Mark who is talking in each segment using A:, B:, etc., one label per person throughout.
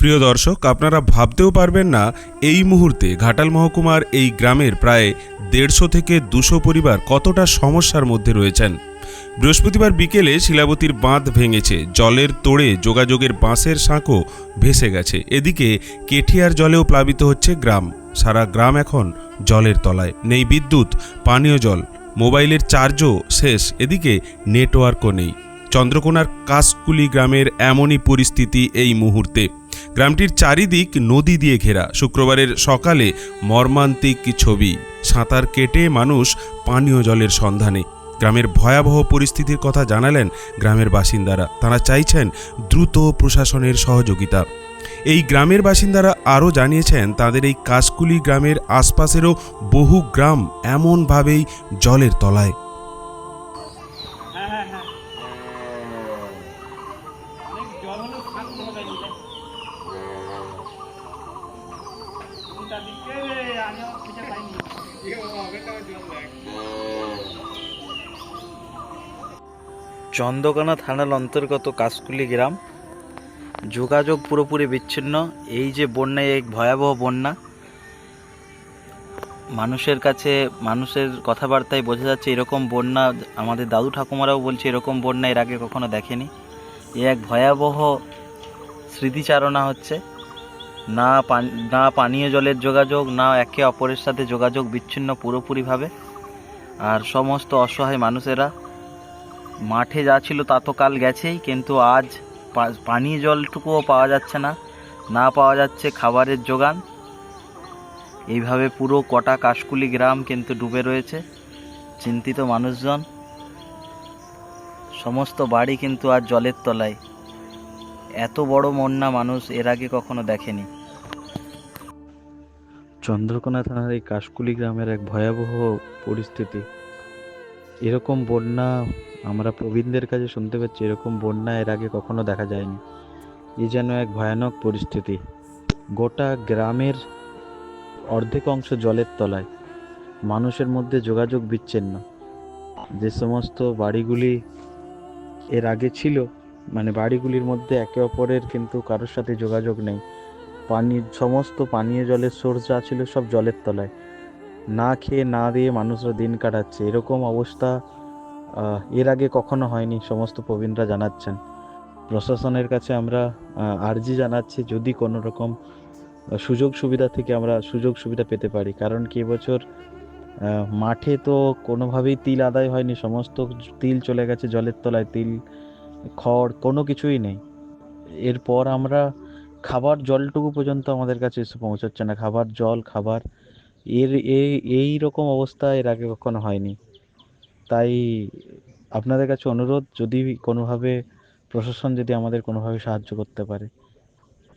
A: প্রিয় দর্শক, আপনারা ভাবতেও পারবেন না, এই মুহূর্তে ঘাটাল মহকুমার এই গ্রামের প্রায় দেড়শো থেকে দুশো পরিবার কতটা সমস্যার মধ্যে রয়েছেন। বৃহস্পতিবার বিকেলে শিলাবতীর বাঁধ ভেঙেছে, জলের তোড়ে যোগাযোগের বাঁশের সাঁকো ভেসে গেছে। এদিকে কেঠিয়ার জলেও প্লাবিত হচ্ছে গ্রাম। সারা গ্রাম এখন জলের তলায়। নেই বিদ্যুৎ, পানীয় জল, মোবাইলের চার্জও শেষ। এদিকে নেটওয়ার্কও নেই। চন্দ্রকোনার কাসকুলি গ্রামের এমনই পরিস্থিতি এই মুহূর্তে। গ্রামটির চারিদিক নদী দিয়ে ঘেরা। শুক্রবারের সকালে মর্মান্তিক ছবি, সাঁতার কেটে মানুষ পানীয় জলের সন্ধানে। গ্রামের ভয়াবহ পরিস্থিতির কথা জানালেন গ্রামের বাসিন্দারা। তারা চাইছেন দ্রুত প্রশাসনের সহযোগিতা। এই গ্রামের বাসিন্দারা আরও জানিয়েছেন, তাদের এই কাশকুলি গ্রামের আশপাশেরও বহু গ্রাম এমনভাবেই জলের তলায়।
B: অনেক জল হলো
C: চন্দ্রকোনা থানার অন্তর্গত কাশকুলি গ্রাম। যোগাযোগ পুরোপুরি বিচ্ছিন্ন। এই যে বন্যা এক ভয়াবহ বন্যা, মানুষের কাছে, মানুষের কথাবার্তায় বোঝা যাচ্ছে এরকম বন্যা, আমাদের দাদু ঠাকুমারাও বলছে এরকম বন্যা এর আগে কখনো দেখেনি। এ এক ভয়াবহ স্মৃতিচারণা হচ্ছে। না না পানীয় জলের যোগাযোগ, না একে অপরের সাথে যোগাযোগ বিচ্ছিন্ন পুরোপুরিভাবে। আর সমস্ত অসহায় মানুষেরা, মাঠে যা ছিল তা তো কাল গেছেই, কিন্তু আজ পানীয় জলটুকুও পাওয়া যাচ্ছে না না পাওয়া যাচ্ছে খাবারের যোগান। এইভাবে পুরো কটা কাশকুলি গ্রাম কিন্তু ডুবে রয়েছে, চিন্তিত মানুষজন। সমস্ত বাড়ি কিন্তু আজ জলের তলায়। এত বড় বন্যা মানুষ এর আগে কখনো দেখেনি। চন্দ্রকোনা থানার এই কাশকুলি গ্রামের এক ভয়াবহ পরিস্থিতি। এরকম বন্যা আমরা প্রবীণদের কাছে শুনতে পাচ্ছি এরকম বন্যা এর আগে কখনো দেখা যায়নি। এ যেন এক ভয়ানক পরিস্থিতি। গোটা গ্রামের অর্ধেক অংশ জলের তলায়। মানুষের মধ্যে যোগাযোগ বিচ্ছিন্ন। যে সমস্ত বাড়িগুলি এর আগে ছিল মানে বাড়িগুলির মধ্যে একে অপরের কিন্তু কারোর সাথে যোগাযোগ নেই। পানি সমস্ত পানীয় জলের সোর্স যা ছিল সব জলের তলায়। না খেয়ে না দিয়ে মানুষরা দিন কাটাচ্ছে। এরকম অবস্থা এর আগে কখনো হয়নি সমস্ত প্রবীণরা জানাচ্ছেন। প্রশাসনের কাছে আমরা আর্জি জানাচ্ছি যদি কোনো রকম সুযোগ সুবিধা থেকে আমরা সুযোগ সুবিধা পেতে পারি। কারণ কি এবছর আহ, মাঠে তো কোনোভাবেই তিল আদায় হয়নি। সমস্ত তিল চলে গেছে জলের তলায়। তিল খড়, কোনো কিছুই নেই। এরপর আমরা খাবার জলটুকু পর্যন্ত আমাদের কাছে এসে পৌঁছাচ্ছে না। খাবার, জল, খাবার, এর এই এই রকম অবস্থা এর আগে কখনো হয়নি। তাই আপনাদের কাছে অনুরোধ, যদি কোনোভাবে প্রশাসন যদি আমাদের কোনোভাবে সাহায্য করতে পারে।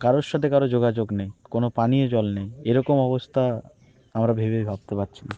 C: কারোর সাথে কারও যোগাযোগ নেই, কোনো পানীয় জল নেই, এরকম অবস্থা আমরা ভেবে ভাবতে পারছি না।